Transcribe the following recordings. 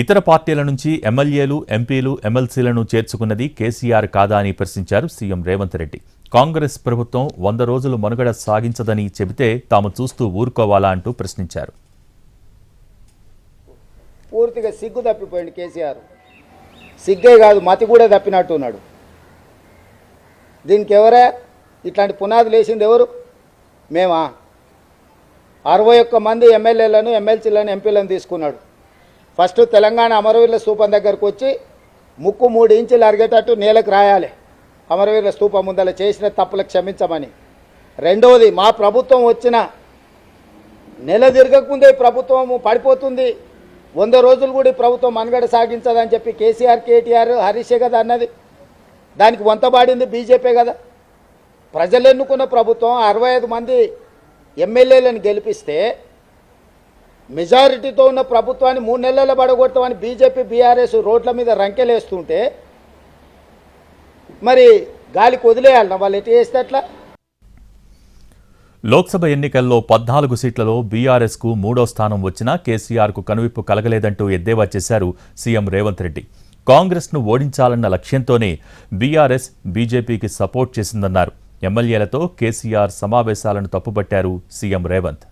ఇతర పార్టీల నుంచి ఎమ్మెల్యేలు ఎంపీలు ఎమ్మెల్సీలను చేర్చుకున్నది కేసీఆర్ కాదా అని ప్రశ్నించారు సీఎం రేవంత్ రెడ్డి. కాంగ్రెస్ ప్రభుత్వం వంద రోజులు మనుగడ సాగించదని చెబితే తాము చూస్తూ ఊరుకోవాలా అంటూ ప్రశ్నించారు. పూర్తిగా సిగ్గు తప్పిపోయింది కేసీఆర్. సిగ్గే కాదు మతి కూడా తప్పినట్టు ఉన్నాడు. దీనికి ఎవరే? ఇట్లాంటి పునాదులు వేసింది ఎవరు? మేమా? అరవై ఒక్క మంది ఎమ్మెల్యేలను ఎమ్మెల్సీలను ఎంపీలను తీసుకున్నాడు. ఫస్ట్ తెలంగాణ అమరవీరుల స్థూపం దగ్గరకు వచ్చి ముక్కు మూడు ఇంచులు అరిగేటట్టు నేలకు రాయాలి. అమరవీరుల స్థూపం ముందల చేసిన తప్పులకు క్షమించమని. రెండవది మా ప్రభుత్వం వచ్చిన నెల తిరగకముందే ప్రభుత్వం పడిపోతుంది. వంద రోజులు కూడా ప్రభుత్వం మనుగడ సాగించదని చెప్పి కేసీఆర్ కేటీఆర్ హరీషే కదా అన్నది. దానికి వంతబాడింది బీజేపీ కదా. ప్రజలు ఎన్నుకున్న ప్రభుత్వం అరవై ఐదు మంది ఎమ్మెల్యేలను గెలిపిస్తే మెజారిటీతో ఉన్న ప్రభుత్వాన్ని మూడు నెలల్లో పడగొడతామని బీజేపీ బీఆర్ఎస్ రోడ్ల మీద రంకెలేస్తుంటే మరి గాలికి వదిలేయాలన్నా వాళ్ళు ఎటు చేస్తే అట్లా? లోక్సభ ఎన్నికల్లో పద్నాలుగు సీట్లలో బీఆర్ఎస్కు మూడో స్థానం వచ్చినా కేసీఆర్కు కనువిప్పు కలగలేదంటూ ఎద్దేవా చేశారు సీఎం రేవంత్ రెడ్డి. కాంగ్రెస్ను ఓడించాలన్న లక్ష్యంతోనే బీఆర్ఎస్ బీజేపీకి సపోర్ట్ చేసిందన్నారు. ఎమ్మెల్యేలతో కేసీఆర్ సమావేశాలను తప్పుబట్టారు సీఎం రేవంత్.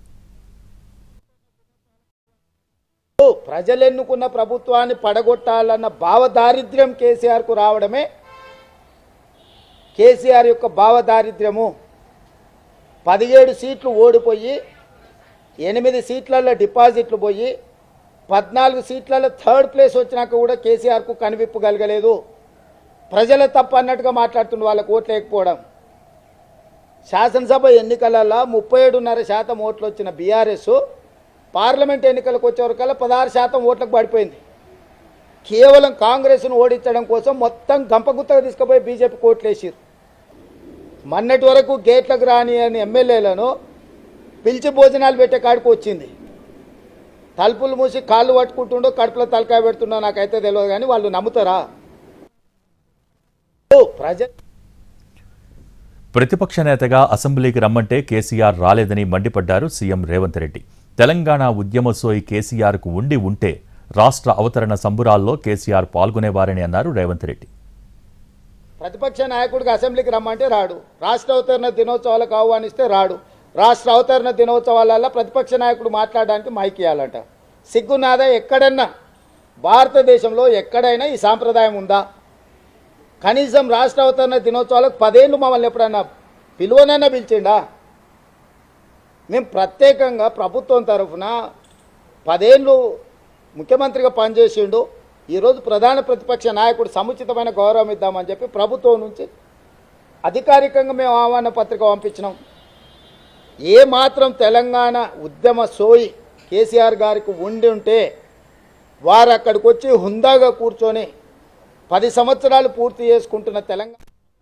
ప్రజలు ఎన్నుకున్న ప్రభుత్వాన్ని పడగొట్టాలన్న భావదారిద్ర్యం కేసీఆర్కు రావడమే కేసీఆర్ యొక్క భావదారిద్ర్యము. పదిహేడు సీట్లు ఓడిపోయి ఎనిమిది సీట్లలో డిపాజిట్లు పోయి పద్నాలుగు సీట్లలో థర్డ్ ప్లేస్ వచ్చినాక కూడా కేసీఆర్కు కనివిప్పు కలగలేదు. ప్రజల తప్పు అన్నట్టుగా మాట్లాడుతున్న వాళ్ళకు ఓట్లు లేకపోవడం శాసనసభ ఎన్నికలలో ముప్పై ఏడున్నర శాతం ఓట్లు వచ్చిన బీఆర్ఎస్ పార్లమెంట్ ఎన్నికలకు వచ్చేవరకల్లా పదహారు శాతం ఓట్లకు పడిపోయింది. కేవలం కాంగ్రెస్ను ఓడించడం కోసం మొత్తం గంపగుత్తగా తీసుకుపోయి బీజేపీ కోట్లు వేసారు మొన్నటి వరకు గేట్లకు రాని అని ఎమ్మెల్యేలను పిలిచి భోజనాలు పెట్టే కాడికి వచ్చింది. తలుపులు మూసి కాళ్ళు పట్టుకుంటుండో కడుపులో తలకాయ పెడుతుండో నాకైతే తెలియదు కానీ వాళ్ళు నమ్ముతారా? ప్రజ ప్రతిపక్ష నేతగా అసెంబ్లీకి రమ్మంటే కేసీఆర్ రాలేదని మండిపడ్డారు సీఎం రేవంత్ రెడ్డి. తెలంగాణ ఉద్యమ సోయి కేసీఆర్కు ఉండి ఉంటే రాష్ట్ర అవతరణ సంబురాల్లో కేసీఆర్ పాల్గొనేవారని అన్నారు రేవంత్ రెడ్డి. ప్రతిపక్ష నాయకుడికి అసెంబ్లీకి రమ్మంటే రాడు. రాష్ట్ర అవతరణ దినోత్సవాలకు ఆహ్వానిస్తే రాడు. రాష్ట్ర అవతరణ దినోత్సవాలలో ప్రతిపక్ష నాయకుడు మాట్లాడడానికి మైక్ ఇవ్వాలంట సిగ్గునాదా ఎక్కడన్నా. భారతదేశంలో ఎక్కడైనా ఈ సాంప్రదాయం ఉందా? కనీసం రాష్ట్ర అవతరణ దినోత్సవాలకు పదేళ్ళు మమ్మల్ని ఎప్పుడన్నా పిలువనైనా పిలిచిండా? మేము ప్రత్యేకంగా ప్రభుత్వం తరఫున పదేళ్ళు ముఖ్యమంత్రిగా పనిచేసిండు. ఈరోజు ప్రధాన ప్రతిపక్ష నాయకుడు సముచితమైన గౌరవం ఇద్దామని చెప్పి ప్రభుత్వం నుంచి అధికారికంగా మేము ఆహ్వాన పత్రిక పంపించినాం. ఏ మాత్రం తెలంగాణ ఉద్యమ సోయి కేసీఆర్ గారికి ఉండి ఉంటే వారు అక్కడికి వచ్చి హుందాగా కూర్చొని పది సంవత్సరాలు పూర్తి చేసుకుంటున్న తెలంగాణ